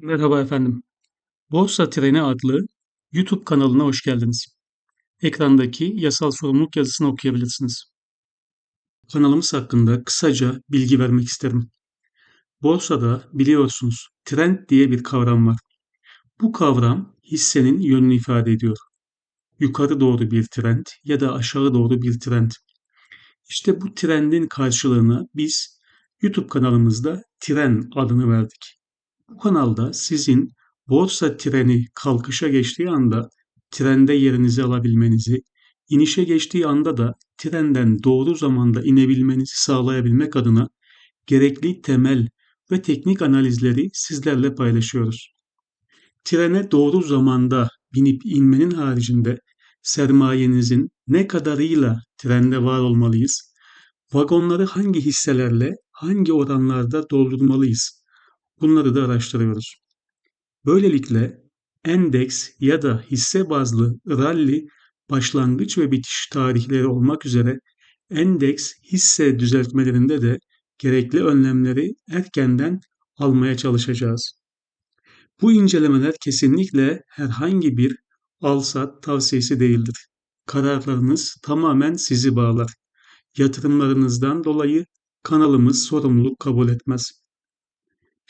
Merhaba efendim. Borsa Treni adlı YouTube kanalına hoş geldiniz. Ekrandaki yasal sorumluluk yazısını okuyabilirsiniz. Kanalımız hakkında kısaca bilgi vermek isterim. Borsada biliyorsunuz trend diye bir kavram var. Bu kavram hissenin yönünü ifade ediyor. Yukarı doğru bir trend ya da aşağı doğru bir trend. İşte bu trendin karşılığına biz YouTube kanalımızda tren adını verdik. Bu kanalda sizin borsa treni kalkışa geçtiği anda trende yerinizi alabilmenizi, inişe geçtiği anda da trenden doğru zamanda inebilmenizi sağlayabilmek adına gerekli temel ve teknik analizleri sizlerle paylaşıyoruz. Trene doğru zamanda binip inmenin haricinde sermayenizin ne kadarıyla trende var olmalıyız, vagonları hangi hisselerle, hangi oranlarda doldurmalıyız, Bunları da araştırıyoruz. Böylelikle endeks ya da hisse bazlı rally başlangıç ve bitiş tarihleri olmak üzere endeks hisse düzeltmelerinde de gerekli önlemleri erkenden almaya çalışacağız. Bu incelemeler kesinlikle herhangi bir al-sat tavsiyesi değildir. Kararlarınız tamamen sizi bağlar. Yatırımlarınızdan dolayı kanalımız sorumluluk kabul etmez.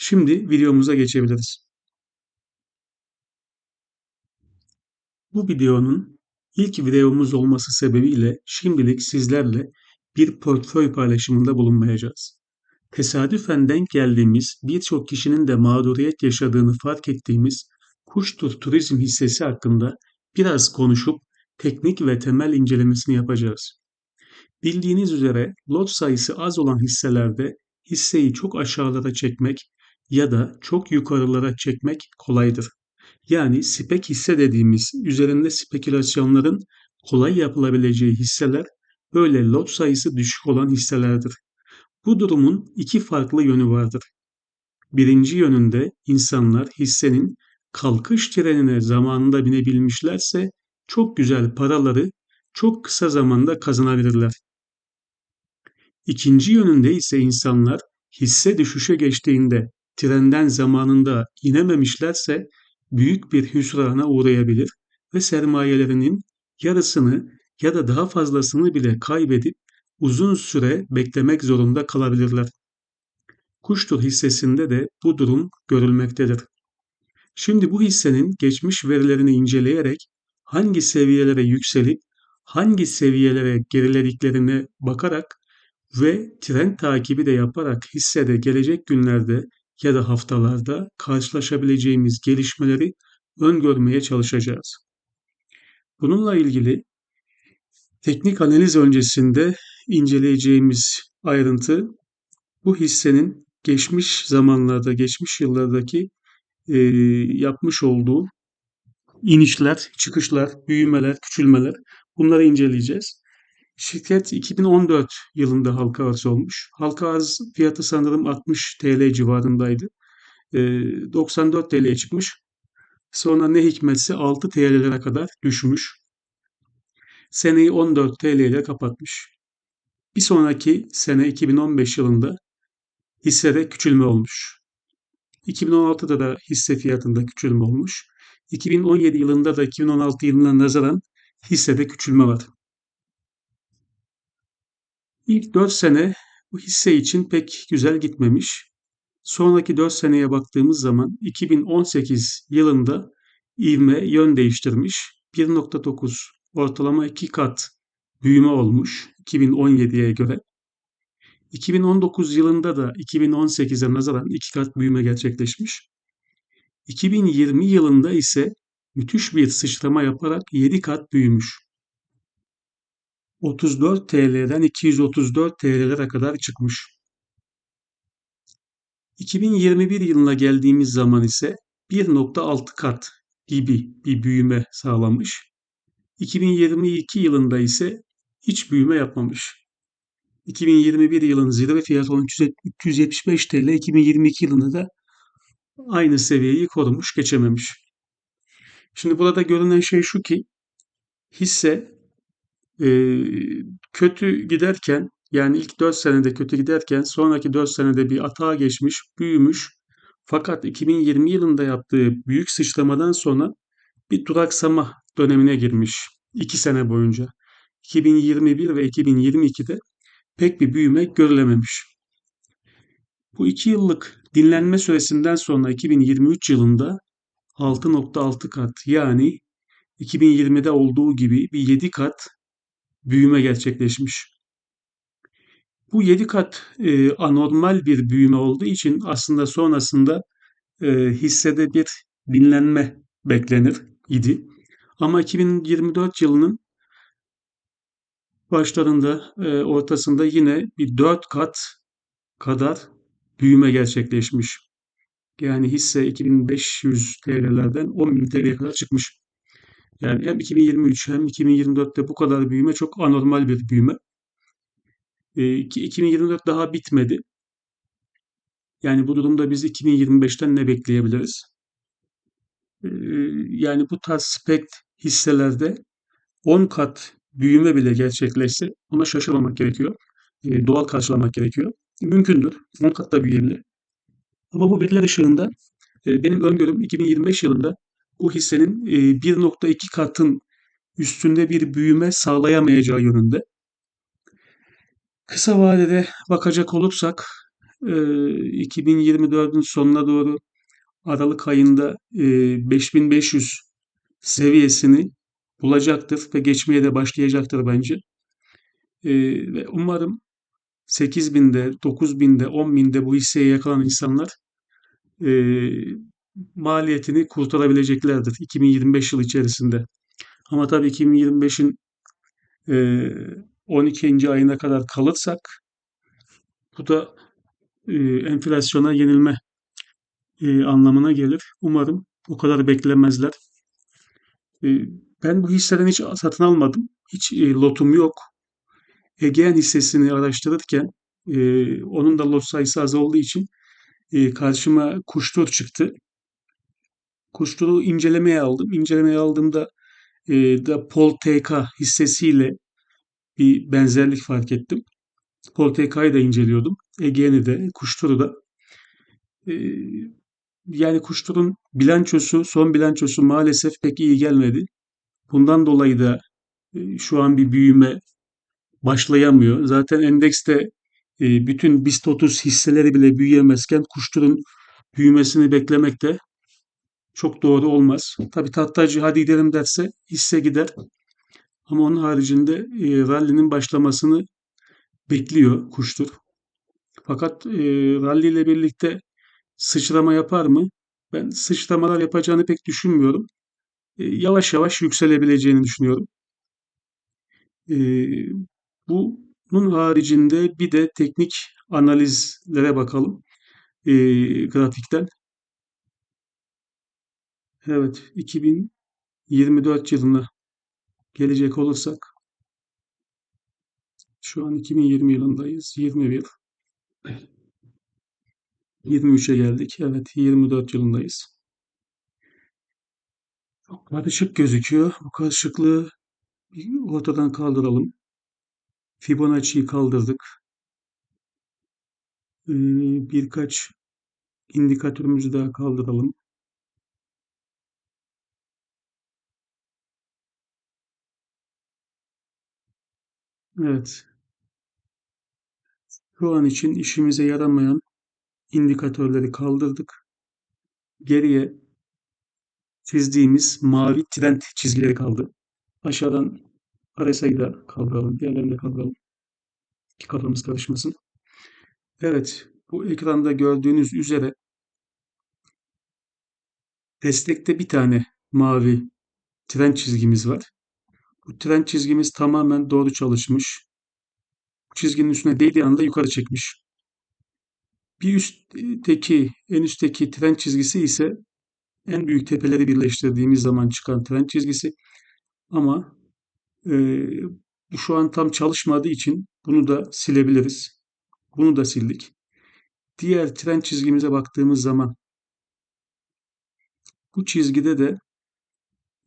Şimdi videomuza geçebiliriz. Bu videonun ilk videomuz olması sebebiyle şimdilik sizlerle bir portföy paylaşımında bulunmayacağız. Tesadüfen denk geldiğimiz birçok kişinin de mağduriyet yaşadığını fark ettiğimiz Kuştur Turizm hissesi hakkında biraz konuşup teknik ve temel incelemesini yapacağız. Bildiğiniz üzere lot sayısı az olan hisselerde hisseyi çok aşağılara çekmek ya da çok yukarılara çekmek kolaydır. Yani spek hisse dediğimiz üzerinde spekülasyonların kolay yapılabileceği hisseler böyle lot sayısı düşük olan hisselerdir. Bu durumun iki farklı yönü vardır. Birinci yönünde insanlar hissenin kalkış trenine zamanında binebilmişlerse çok güzel paraları çok kısa zamanda kazanabilirler. İkinci yönünde ise insanlar hisse düşüşe geçtiğinde trenden zamanında inememişlerse büyük bir hüsrana uğrayabilir ve sermayelerinin yarısını ya da daha fazlasını bile kaybedip uzun süre beklemek zorunda kalabilirler. Kuştur hissesinde de bu durum görülmektedir. Şimdi bu hissenin geçmiş verilerini inceleyerek hangi seviyelere yükselip hangi seviyelere gerilediklerine bakarak ve trend takibi de yaparak hissede gelecek günlerde ya da haftalarda karşılaşabileceğimiz gelişmeleri öngörmeye çalışacağız. Bununla ilgili teknik analiz öncesinde inceleyeceğimiz ayrıntı bu hissenin geçmiş zamanlarda, geçmiş yıllardaki e, yapmış olduğu inişler, çıkışlar, büyümeler, küçülmeler bunları inceleyeceğiz. Şirket 2014 yılında halka arz olmuş. Halka arz fiyatı sanırım 60 TL civarındaydı. 94 TL'ye çıkmış. Sonra ne hikmetse 6 TL'lere kadar düşmüş. Seneyi 14 TL ile kapatmış. Bir sonraki sene 2015 yılında hissede küçülme olmuş. 2016'da da hisse fiyatında küçülme olmuş. 2017 yılında da 2016 yılına nazaran hissede küçülme var. İlk 4 sene bu hisse için pek güzel gitmemiş. Sonraki 4 seneye baktığımız zaman 2018 yılında ivme yön değiştirmiş. 1.9 ortalama 2 kat büyüme olmuş 2017'ye göre. 2019 yılında da 2018'e nazaran 2 kat büyüme gerçekleşmiş. 2020 yılında ise müthiş bir sıçrama yaparak 7 kat büyümüş. 34 TL'den 234 TL'lere kadar çıkmış. 2021 yılına geldiğimiz zaman ise 1.6 kat gibi bir büyüme sağlamış. 2022 yılında ise hiç büyüme yapmamış. 2021 yılın zirve fiyatı olan 375 TL, 2022 yılında da aynı seviyeyi korumuş, geçememiş. Şimdi burada görünen şey şu ki hisse e, kötü giderken yani ilk 4 senede kötü giderken sonraki 4 senede bir atağa geçmiş, büyümüş. Fakat 2020 yılında yaptığı büyük sıçramadan sonra bir duraksama dönemine girmiş. 2 sene boyunca. 2021 ve 2022'de pek bir büyüme görülememiş. Bu iki yıllık dinlenme süresinden sonra 2023 yılında 6.6 kat yani 2020'de olduğu gibi bir 7 kat büyüme gerçekleşmiş. Bu 7 kat e, anormal bir büyüme olduğu için aslında sonrasında e, hissede bir dinlenme beklenir idi. Ama 2024 yılının başlarında, e, ortasında yine bir 4 kat kadar büyüme gerçekleşmiş. Yani hisse 2500 TL'lerden 10.000 TL'ye kadar çıkmış. Yani hem 2023 hem 2024'te bu kadar büyüme çok anormal bir büyüme. E, ki 2024 daha bitmedi. Yani bu durumda biz 2025'ten ne bekleyebiliriz? E, yani bu tarz spekt hisselerde 10 kat büyüme bile gerçekleşse ona şaşırmamak gerekiyor. E, doğal karşılamak gerekiyor. Mümkündür. 10 kat da büyüyebilir. Ama bu veriler ışığında e, benim öngörüm 2025 yılında bu hissenin e, 1.2 katın üstünde bir büyüme sağlayamayacağı yönünde. Kısa vadede bakacak olursak e, 2024'ün sonuna doğru Aralık ayında e, 5500 seviyesini bulacaktır ve geçmeye de başlayacaktır bence. E, ve umarım 8000'de, 9000'de, 10.000'de bu hisseye yakalan insanlar e, maliyetini kurtarabileceklerdir 2025 yıl içerisinde. Ama tabii 2025'in e, 12. ayına kadar kalırsak bu da e, enflasyona yenilme e, anlamına gelir. Umarım o kadar beklemezler. E, ben bu hisseden hiç satın almadım. Hiç e, lotum yok. Egean hissesini araştırırken e, onun da lot sayısı az olduğu için e, karşıma kuştur çıktı. Kuşturu incelemeye aldım. İncelemeye aldığımda e, da Pol TK hissesiyle bir benzerlik fark ettim. Pol TK'yı da inceliyordum. Egean'i de, Kuştur'u da. E, yani Kuştur'un bilançosu, son bilançosu maalesef pek iyi gelmedi. Bundan dolayı da e, şu an bir büyüme başlayamıyor. Zaten endekste e, bütün BIST 30 hisseleri bile büyüyemezken Kuştur'un büyümesini beklemek de çok doğru olmaz. Tabii tahtacı hadi gidelim derse hisse gider. Ama onun haricinde e, rally'nin başlamasını bekliyor kuştur. Fakat e, rally ile birlikte sıçrama yapar mı? Ben sıçramalar yapacağını pek düşünmüyorum. E, yavaş yavaş yükselebileceğini düşünüyorum. E, bunun haricinde bir de teknik analizlere bakalım e, grafikten. Evet, 2024 yılına gelecek olursak şu an 2020 yılındayız. 21 23'e geldik. Evet, 24 yılındayız. Çok karışık gözüküyor. Bu karışıklığı ortadan kaldıralım. Fibonacci'yi kaldırdık. Ee, birkaç indikatörümüzü daha kaldıralım. Evet. Şu an için işimize yaramayan indikatörleri kaldırdık. Geriye çizdiğimiz mavi trend çizgileri kaldı. Aşağıdan RSI'yi da kaldıralım. Diğerlerini de kaldıralım. Ki kafamız karışmasın. Evet. Bu ekranda gördüğünüz üzere destekte bir tane mavi trend çizgimiz var. Bu trend çizgimiz tamamen doğru çalışmış. Bu çizginin üstüne değdiği anda yukarı çekmiş. Bir üstteki, en üstteki trend çizgisi ise en büyük tepeleri birleştirdiğimiz zaman çıkan trend çizgisi. Ama e, şu an tam çalışmadığı için bunu da silebiliriz. Bunu da sildik. Diğer trend çizgimize baktığımız zaman bu çizgide de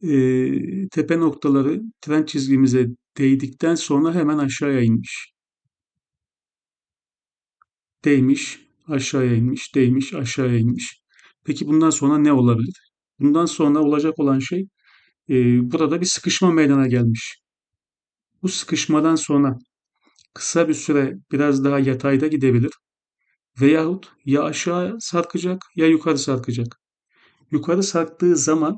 e, tepe noktaları trend çizgimize değdikten sonra hemen aşağıya inmiş. Değmiş, aşağıya inmiş, değmiş, aşağıya inmiş. Peki bundan sonra ne olabilir? Bundan sonra olacak olan şey e, burada bir sıkışma meydana gelmiş. Bu sıkışmadan sonra kısa bir süre biraz daha yatayda gidebilir veyahut ya aşağı sarkacak ya yukarı sarkacak. Yukarı sarktığı zaman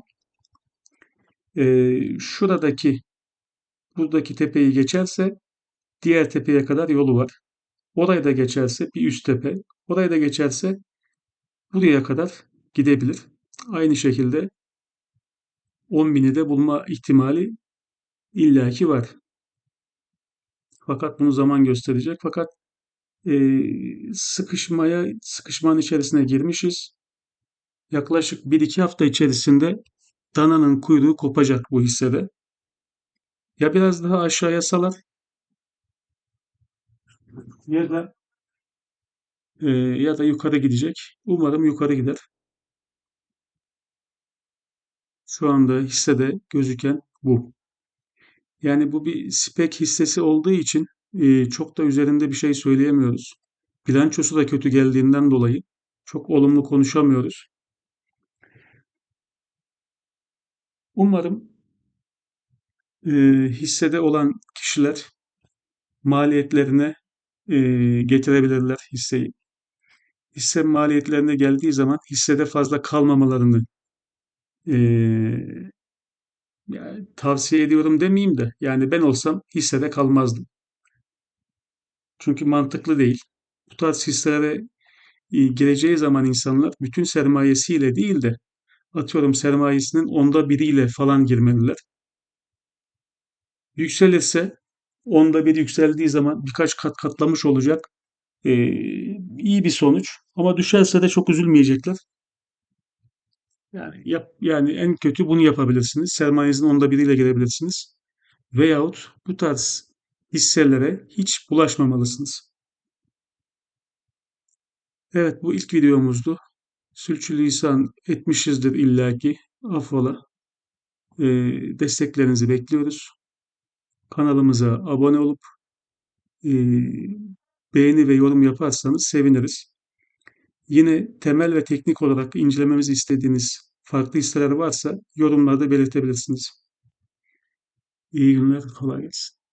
e, şuradaki buradaki tepeyi geçerse diğer tepeye kadar yolu var. Orayı da geçerse bir üst tepe, orayı da geçerse buraya kadar gidebilir. Aynı şekilde 10 bini de bulma ihtimali illaki var. Fakat bunu zaman gösterecek. Fakat e, sıkışmaya, sıkışmanın içerisine girmişiz. Yaklaşık 1-2 hafta içerisinde dananın kuyruğu kopacak bu hissede. Ya biraz daha aşağıya salar ya da e, ya da yukarı gidecek. Umarım yukarı gider. Şu anda hissede gözüken bu. Yani bu bir spek hissesi olduğu için e, çok da üzerinde bir şey söyleyemiyoruz. Bilançosu da kötü geldiğinden dolayı çok olumlu konuşamıyoruz. Umarım e, hissede olan kişiler maliyetlerine e, getirebilirler hisseyi. Hisse maliyetlerine geldiği zaman hissede fazla kalmamalarını e, yani tavsiye ediyorum demeyeyim de yani ben olsam hissede kalmazdım. Çünkü mantıklı değil. Bu tarz hisselere gireceği zaman insanlar bütün sermayesiyle değil de atıyorum sermayesinin onda biriyle falan girmeliler. Yükselirse onda bir yükseldiği zaman birkaç kat katlamış olacak. Ee, iyi bir sonuç. Ama düşerse de çok üzülmeyecekler. Yani yap, yani en kötü bunu yapabilirsiniz. Sermayenizin onda biriyle girebilirsiniz. Veyahut bu tarz hisselere hiç bulaşmamalısınız. Evet bu ilk videomuzdu. Sürçülisan etmişizdir illaki. Affola. Ee, desteklerinizi bekliyoruz. Kanalımıza abone olup e, beğeni ve yorum yaparsanız seviniriz. Yine temel ve teknik olarak incelememizi istediğiniz farklı hisseler varsa yorumlarda belirtebilirsiniz. İyi günler, kolay gelsin.